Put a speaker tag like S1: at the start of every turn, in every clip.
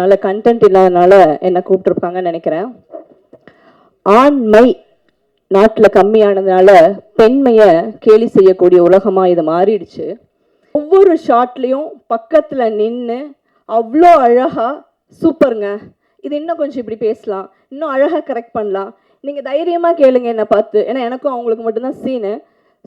S1: அதனால் கண்டென்ட் இல்லாதனால என்னை கூப்பிட்டுருப்பாங்கன்னு நினைக்கிறேன். ஆண்மை நாட்டில் கம்மியானதுனால பெண்மையை கேலி செய்யக்கூடிய உலகமாக இது மாறிடுச்சு. ஒவ்வொரு ஷாட்லேயும் பக்கத்தில் நின்று அவ்வளோ அழகாக சூப்பருங்க. இது இன்னும் கொஞ்சம் இப்படி பேசலாம். இன்னும் அழகாக கரெக்ட் பண்ணலாம். நீங்கள் தைரியமாக கேளுங்க என்னை பார்த்து. ஏன்னா எனக்கும் அவங்களுக்கு மட்டும்தான் சீனு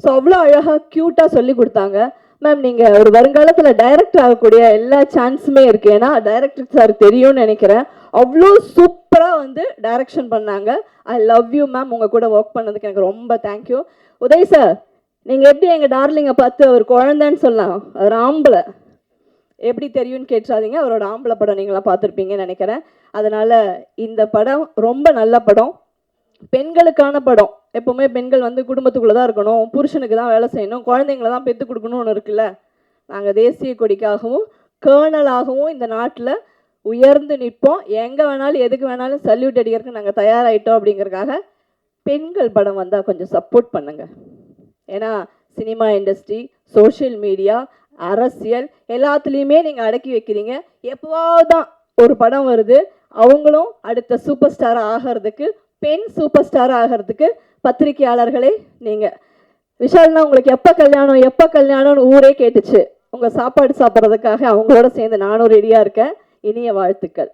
S1: ஸோ அவ்வளோ அழகாக க்யூட்டாக சொல்லி கொடுத்தாங்க. மேம் நீங்கள் ஒரு வருங்காலத்தில் டைரக்டர் ஆகக்கூடிய எல்லா சான்ஸுமே இருக்குது ஏன்னா டைரக்டர் சார் தெரியும்னு நினைக்கிறேன். அவ்வளோ சூப்பராக வந்து டைரக்ஷன் பண்ணாங்க. ஐ லவ் யூ மேம் உங்கள் கூட ஒர்க் பண்ணதுக்கு எனக்கு ரொம்ப தேங்க்யூ உதய் சார் நீங்கள் எப்படி எங்கள் டார்லிங்கை பார்த்து ஒரு குழந்தைன்னு சொல்லலாம்? அவர் ஆம்பளை. எப்படி தெரியும்னு கேட்டுறாதீங்க அவரோட ஆம்பளை படம் நீங்களாம் பார்த்துருப்பீங்கன்னு நினைக்கிறேன். அதனால் இந்த படம் ரொம்ப நல்ல படம். பெண்களுக்கான படம். எப்போவுமே பெண்கள் வந்து குடும்பத்துக்குள்ளே தான் இருக்கணும். புருஷனுக்கு தான் வேலை செய்யணும். குழந்தைங்கள தான் பெற்று கொடுக்கணும்னு இருக்குல்ல? நாங்கள் தேசிய கொடிக்காகவும் கேர்னலாகவும் இந்த நாட்டில் உயர்ந்து நிற்போம். எங்கே வேணாலும் எதுக்கு வேணாலும் சல்யூட் அடிக்கிறதுக்கு நாங்கள் தயாராகிட்டோம் அப்படிங்கிறக்காக பெண்கள் படம் வந்தால் கொஞ்சம் சப்போர்ட் பண்ணுங்கள் ஏன்னா சினிமா இண்டஸ்ட்ரி சோஷியல் மீடியா அரசியல் எல்லாத்துலேயுமே நீங்கள் அடக்கி வைக்கிறீங்க. எப்போவாவது தான் ஒரு படம் வருது அவங்களும் அடுத்த சூப்பர் ஸ்டார் ஆகிறதுக்கு பெண் சூப்பர் ஸ்டார் ஆகிறதுக்கு பத்திரிகையாளர்களே நீங்கள் விஷால்னா உங்களுக்கு எப்போ கல்யாணம் எப்போ கல்யாணம்னு ஊரே கேட்டுச்சு. உங்கள் சாப்பாடு சாப்பிட்றதுக்காக அவங்களோட சேர்ந்து நானும் ரெடியாக இருக்கேன். இனிய வாழ்த்துக்கள்.